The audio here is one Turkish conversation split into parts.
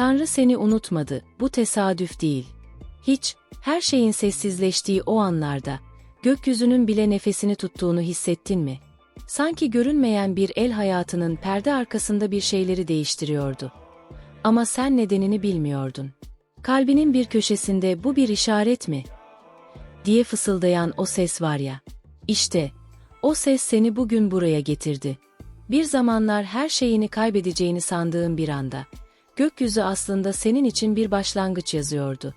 Tanrı seni unutmadı, bu tesadüf değil. Hiç, her şeyin sessizleştiği o anlarda, gökyüzünün bile nefesini tuttuğunu hissettin mi? Sanki görünmeyen bir el hayatının perde arkasında bir şeyleri değiştiriyordu. Ama sen nedenini bilmiyordun. Kalbinin bir köşesinde bu bir işaret mi? diye fısıldayan o ses var ya. İşte, o ses seni bugün buraya getirdi. Bir zamanlar her şeyini kaybedeceğini sandığın bir anda. Gökyüzü aslında senin için bir başlangıç yazıyordu.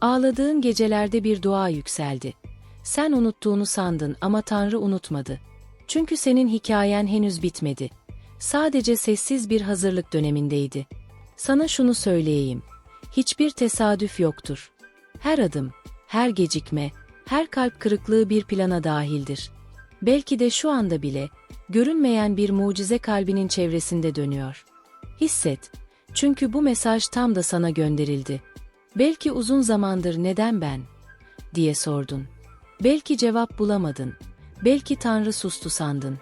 Ağladığın gecelerde bir dua yükseldi. Sen unuttuğunu sandın ama Tanrı unutmadı. Çünkü senin hikayen henüz bitmedi. Sadece sessiz bir hazırlık dönemindeydi. Sana şunu söyleyeyim. Hiçbir tesadüf yoktur. Her adım, her gecikme, her kalp kırıklığı bir plana dahildir. Belki de şu anda bile, görünmeyen bir mucize kalbinin çevresinde dönüyor. Hisset, çünkü bu mesaj tam da sana gönderildi. Belki uzun zamandır neden ben? diye sordun. Belki cevap bulamadın. Belki Tanrı sustu sandın.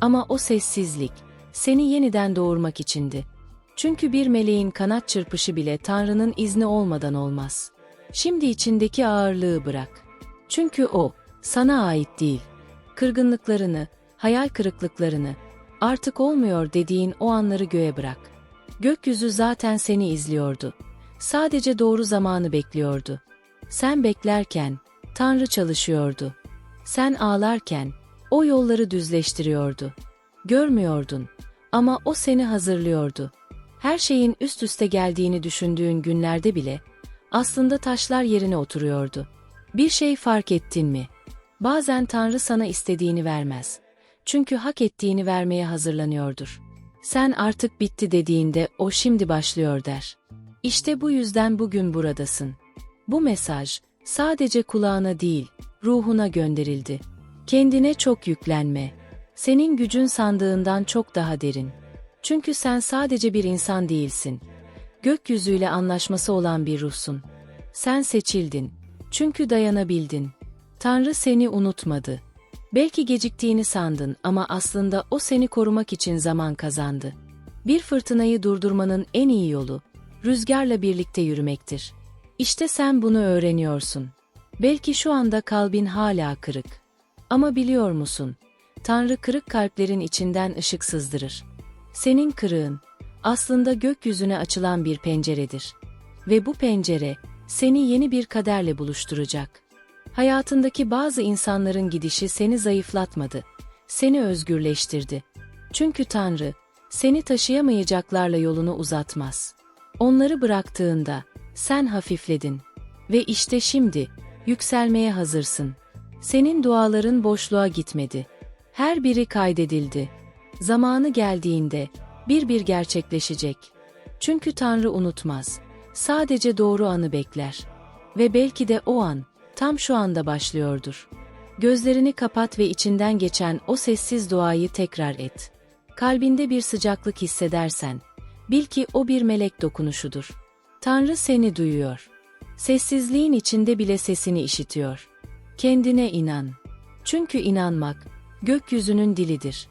Ama o sessizlik, seni yeniden doğurmak içindi. Çünkü bir meleğin kanat çırpışı bile Tanrı'nın izni olmadan olmaz. Şimdi içindeki ağırlığı bırak. Çünkü o, sana ait değil. Kırgınlıklarını, hayal kırıklıklarını, artık olmuyor dediğin o anları göğe bırak. Gökyüzü zaten seni izliyordu. Sadece doğru zamanı bekliyordu. Sen beklerken, Tanrı çalışıyordu. Sen ağlarken, o yolları düzleştiriyordu. Görmüyordun ama o seni hazırlıyordu. Her şeyin üst üste geldiğini düşündüğün günlerde bile, aslında taşlar yerine oturuyordu. Bir şey fark ettin mi? Bazen Tanrı sana istediğini vermez. Çünkü hak ettiğini vermeye hazırlanıyordur. Sen artık bitti dediğinde o şimdi başlıyor der. İşte bu yüzden bugün buradasın. Bu mesaj sadece kulağına değil, ruhuna gönderildi. Kendine çok yüklenme. Senin gücün sandığından çok daha derin. Çünkü sen sadece bir insan değilsin. Gökyüzüyle anlaşması olan bir ruhsun. Sen seçildin. Çünkü dayanabildin. Tanrı seni unutmadı. Belki geciktiğini sandın ama aslında o seni korumak için zaman kazandı. Bir fırtınayı durdurmanın en iyi yolu, rüzgarla birlikte yürümektir. İşte sen bunu öğreniyorsun. Belki şu anda kalbin hala kırık. Ama biliyor musun? Tanrı kırık kalplerin içinden ışık sızdırır. Senin kırığın, aslında gökyüzüne açılan bir penceredir. Ve bu pencere, seni yeni bir kaderle buluşturacak. Hayatındaki bazı insanların gidişi seni zayıflatmadı, seni özgürleştirdi. Çünkü Tanrı, seni taşıyamayacaklarla yolunu uzatmaz. Onları bıraktığında, sen hafifledin. Ve işte şimdi, yükselmeye hazırsın. Senin duaların boşluğa gitmedi. Her biri kaydedildi. Zamanı geldiğinde, bir bir gerçekleşecek. Çünkü Tanrı unutmaz. Sadece doğru anı bekler. Ve belki de o an, tam şu anda başlıyordur. Gözlerini kapat ve içinden geçen o sessiz duayı tekrar et. Kalbinde bir sıcaklık hissedersen, bil ki o bir melek dokunuşudur. Tanrı seni duyuyor. Sessizliğin içinde bile sesini işitiyor. Kendine inan. Çünkü inanmak, gökyüzünün dilidir.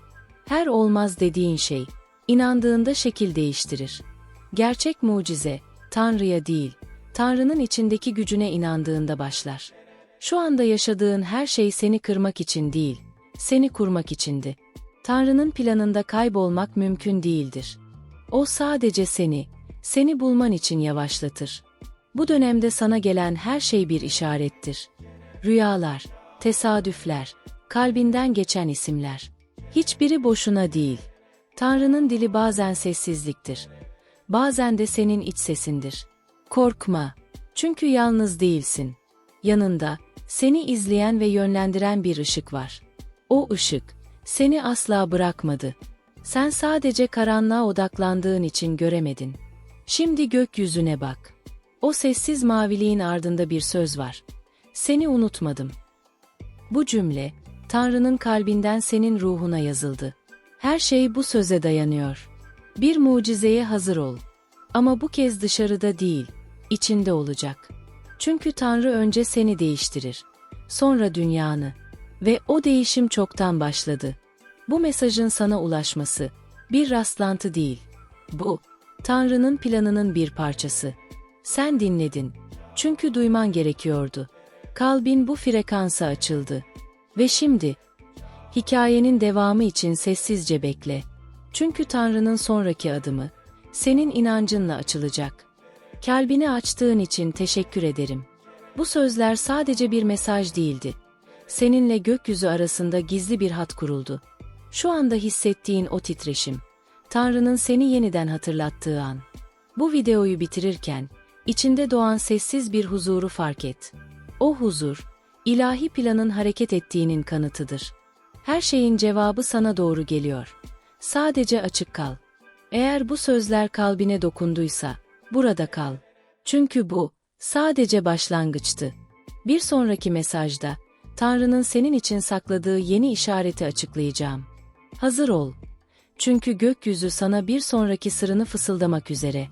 Her olmaz dediğin şey, inandığında şekil değiştirir. Gerçek mucize, Tanrı'ya değil, Tanrı'nın içindeki gücüne inandığında başlar. Şu anda yaşadığın her şey seni kırmak için değil, seni kurmak içindi. Tanrı'nın planında kaybolmak mümkün değildir. O sadece seni, seni bulman için yavaşlatır. Bu dönemde sana gelen her şey bir işarettir. Rüyalar, tesadüfler, kalbinden geçen isimler. Hiçbiri boşuna değil. Tanrı'nın dili bazen sessizliktir. Bazen de senin iç sesindir. Korkma. Çünkü yalnız değilsin. Yanında, seni izleyen ve yönlendiren bir ışık var. O ışık, seni asla bırakmadı. Sen sadece karanlığa odaklandığın için göremedin. Şimdi gökyüzüne bak. O sessiz maviliğin ardında bir söz var. Seni unutmadım. Bu cümle, Tanrı'nın kalbinden senin ruhuna yazıldı. Her şey bu söze dayanıyor. Bir mucizeye hazır ol. Ama bu kez dışarıda değil, içinde olacak. Çünkü Tanrı önce seni değiştirir. Sonra dünyanı. Ve o değişim çoktan başladı. Bu mesajın sana ulaşması, bir rastlantı değil. Bu, Tanrı'nın planının bir parçası. Sen dinledin. Çünkü duyman gerekiyordu. Kalbin bu frekansa açıldı. Ve şimdi, hikayenin devamı için sessizce bekle. Çünkü Tanrı'nın sonraki adımı, senin inancınla açılacak. Kalbini açtığın için teşekkür ederim. Bu sözler sadece bir mesaj değildi. Seninle gökyüzü arasında gizli bir hat kuruldu. Şu anda hissettiğin o titreşim, Tanrı'nın seni yeniden hatırlattığı an. Bu videoyu bitirirken, içinde doğan sessiz bir huzuru fark et. O huzur, ilahi planın hareket ettiğinin kanıtıdır. Her şeyin cevabı sana doğru geliyor. Sadece açık kal. Eğer bu sözler kalbine dokunduysa, burada kal. Çünkü bu, sadece başlangıçtı. Bir sonraki mesajda, Tanrı'nın senin için sakladığı yeni işareti açıklayacağım. Hazır ol. Çünkü gökyüzü sana bir sonraki sırrını fısıldamak üzere.